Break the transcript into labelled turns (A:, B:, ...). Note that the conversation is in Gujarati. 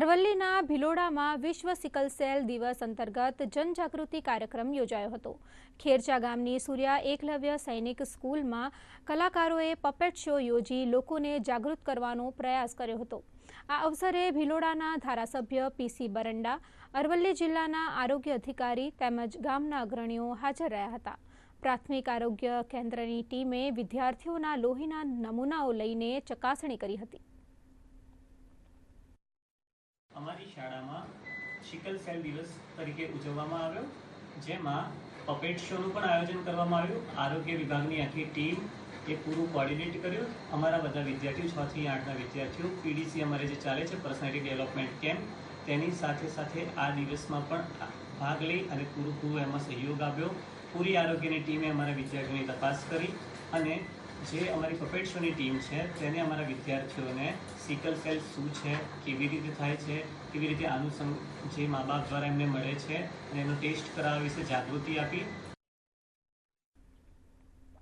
A: અરવલ્લીના ભિલોડામાં વિશ્વ સિકલ સેલ દિવસ અંતર્ગત જનજાગૃતિ કાર્યક્રમ યોજાયો હતો. ખેરચા ગામની સૂર્યા એકલવ્ય સૈનિક સ્કૂલમાં કલાકારોએ પપેટ શો યોજી લોકોને જાગૃત કરવાનો પ્રયાસ કર્યો હતો. આ અવસરે ભિલોડાના ધારાસભ્ય પીસી બરંડા, અરવલ્લી જિલ્લાના આરોગ્ય અધિકારી તેમજ ગામના અગ્રણીઓ હાજર રહ્યા હતા. પ્રાથમિક આરોગ્ય કેન્દ્રની ટીમે વિદ્યાર્થીઓના લોહીના નમૂનાઓ લઈને ચકાસણી કરી હતી
B: અમારી શાળામાં શિકલ સેલ દિવસ તરીકે ઉજવવામાં આવ્યો, જેમાં પપેટ શોનું પણ આયોજન કરવામાં આવ્યું. આરોગ્ય વિભાગની આખી ટીમ એ પૂરું કોર્ડિનેટ કર્યું. અમારા બધા વિદ્યાર્થીઓ, છ થી આઠના વિદ્યાર્થીઓ પીડીસી અમારે જે ચાલે છે પર્સનાલિટી ડેવલપમેન્ટ કેમ્પ તેની સાથે સાથે આ દિવસમાં પણ ભાગ લઈ અને પૂરું પૂરું એમાં સહયોગ આપ્યો. પૂરી આરોગ્યની ટીમે અમારા વિદ્યાર્થીઓની તપાસ કરી અને જે અમારી પપેટ ટીમ છે તેને અમારા વિદ્યાર્થીઓને સિકલ સેલ શું છે, કેવી રીતે થાય છે, કેવી રીતે આનું જે મા બાપ દ્વારા એમને મળે છે, અને એનો ટેસ્ટ કરાવવા વિશે જાગૃતિ આપી